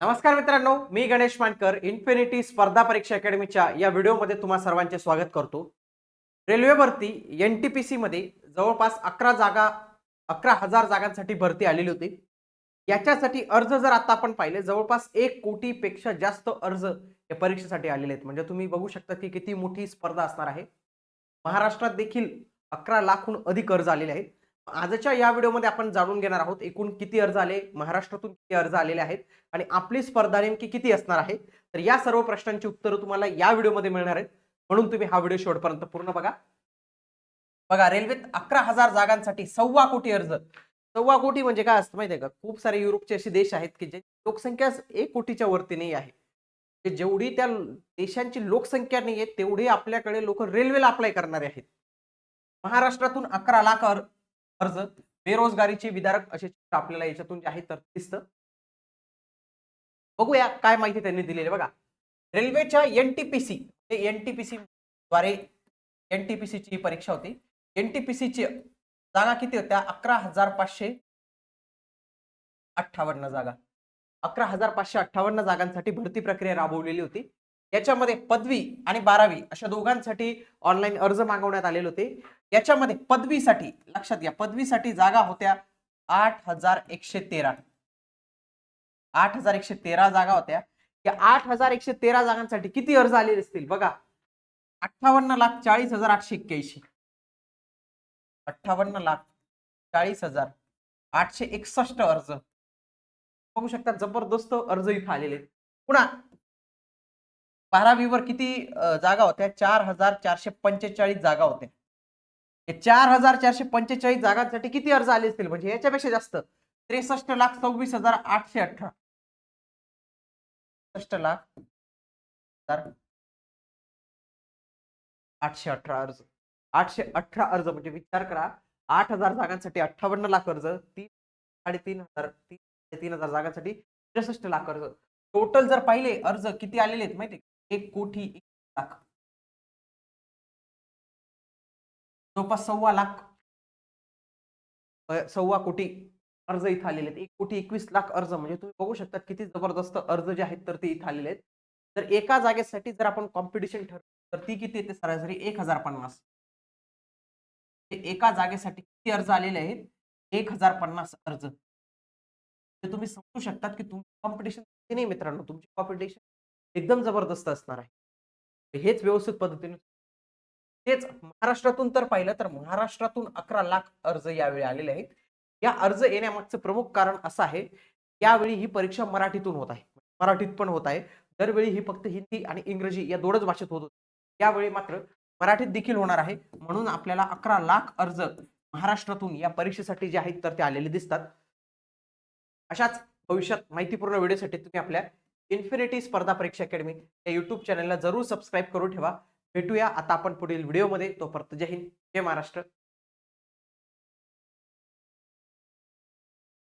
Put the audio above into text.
नमस्कार मित्रांनो मी गणेश मानकर इन्फिनिटी स्पर्धा परीक्षा अकॅडमीच्या या व्हिडिओमध्ये तुम्हा सर्वांचे स्वागत करतो. रेल्वे भरती एन टी पी सीमध्ये जवळपास अकरा जागा अकरा हजार जागांसाठी भरती आलेली होती. याच्यासाठी अर्ज जर आता आपण पाहिले जवळपास एक कोटीपेक्षा जास्त अर्ज या परीक्षेसाठी आलेले आहेत. म्हणजे तुम्ही बघू शकता की किती मोठी स्पर्धा असणार आहे. महाराष्ट्रात देखील अकरा लाखहून अधिक अर्ज आलेले आहेत. आजच्या या व्हिडिओमध्ये आपण जाणून घेणार आहोत एकूण किती अर्ज आले महाराष्ट्रातून किती अर्ज आलेले आहेत आणि आपली स्पर्धा नेमकी किती असणार आहे? तर या सर्व प्रश्नांची उत्तरं तुम्हाला या व्हिडिओमध्ये मिळणार आहेत. म्हणून तुम्ही हा व्हिडिओ शेवटपर्यंत पूर्ण बघा. बघा रेल्वेत अकरा हजार जागांसाठी सव्वा कोटी अर्ज. सव्वा कोटी म्हणजे काय असतं माहितीये का? खूप सारे युरोपचे असे देश आहेत की जे लोकसंख्या एक कोटीच्या वरती नाही आहे जेवढी त्या देशांची लोकसंख्या नाही आहे तेवढी आपल्याकडे लोक रेल्वेला अप्लाय करणारे आहेत. महाराष्ट्रातून अकरा लाख अर्ज बेरोजगारीचे विदारक असे चित्र आपल्याला याच्यातून जे आहे तर दिसतं. बघूया काय माहिती त्यांनी दिलेली बघा. रेल्वेच्या एनटीपीसी एनटीपीसी द्वारे एनटीपीसी ची परीक्षा होती. एनटीपीसी ची जागा किती होत्या? अकरा हजार पाचशे अठ्ठावन्न जागा. अकरा हजार पाचशे अठ्ठावन्न जागांसाठी भरती प्रक्रिया राबवलेली होती. याच्यामध्ये पदवी आणि बारावी अशा दोघांसाठी ऑनलाईन अर्ज मागवण्यात आलेले होते. याच्यामध्ये पदवीसाठी लक्षात घ्या पदवीसाठी जागा होत्या आठ हजार एकशे तेरा. आठ हजार एकशे तेरा जागा होत्या. या आठ हजार एकशे तेरा जागांसाठी किती अर्ज आलेले असतील बघा. अठ्ठावन्न लाख चाळीस हजार आठशे एक्क्याऐंशी. अठ्ठावन्न लाख चाळीस हजार आठशे एकसष्ट अर्ज. बघू शकता जबरदस्त अर्ज इथं आलेले पुन्हा बारावीवर किती जागा होत्या? चार हजार चारशे पंचेचाळीस जागा होत्या. चार हजार चारशे पंचेचाळीस जागांसाठी किती अर्ज आले असतील? म्हणजे याच्यापेक्षा जास्त. त्रेसष्ट लाख सव्वीस हजार आठशे अठरा. लाख आठशे अठरा अर्ज. आठशे अठरा अर्ज म्हणजे विचार करा. आठ हजार जागांसाठी अठ्ठावन्न लाख अर्ज तीन साडेतीन हजार तीन तीन हजार जागांसाठी त्रेसष्ट लाख अर्ज. टोटल जर पाहिले अर्ज किती आलेले आहेत माहिती एक कोटी एक लाख. जवळपास सव्वा लाख. सव्वा कोटी अर्ज इथं आलेले आहेत. एक कोटी एकवीस लाख अर्ज. म्हणजे तुम्ही बघू शकता किती जबरदस्त अर्ज जे आहेत तर ते इथं आलेले आहेत. तर एका जागेसाठी जर आपण कॉम्पिटिशन ठरवलं तर ती किती येते? सरासरी एक हजार पन्नास. म्हणजे एका जागेसाठी किती अर्ज आलेले आहेत? एक हजार पन्नास अर्ज. तुम्ही समजू शकतात की तुमची कॉम्पिटिशन नाही मित्रांनो? तुमची कॉम्पिटिशन एकदम जबरदस्त असणार आहे. हेच व्यवस्थित पद्धतीने तेच महाराष्ट्रातून तर पाहिलं तर महाराष्ट्रातून अकरा लाख अर्ज यावेळी आलेले आहेत. या अर्ज येण्यामागचं प्रमुख कारण असं आहे यावेळी ही परीक्षा मराठीतून होत आहे. मराठीत पण होत आहे. दरवेळी ही फक्त हिंदी आणि इंग्रजी या दोनच भाषेत होत होती. यावेळी मात्र मराठीत देखील होणार आहे. म्हणून आपल्याला अकरा लाख अर्ज महाराष्ट्रातून या परीक्षेसाठी जे आहेत तर ते आलेले दिसतात. अशाच भविष्यात माहितीपूर्ण व्हिडिओसाठी तुम्ही आपल्या इन्फिनिटी स्पर्धा परीक्षा अकॅडमी या युट्यूब चॅनलला जरूर सबस्क्राईब करून ठेवा. भेटूया. आता आपण पुढील व्हिडिओमध्ये तोपर्यंत जय हिंद. जय महाराष्ट्र.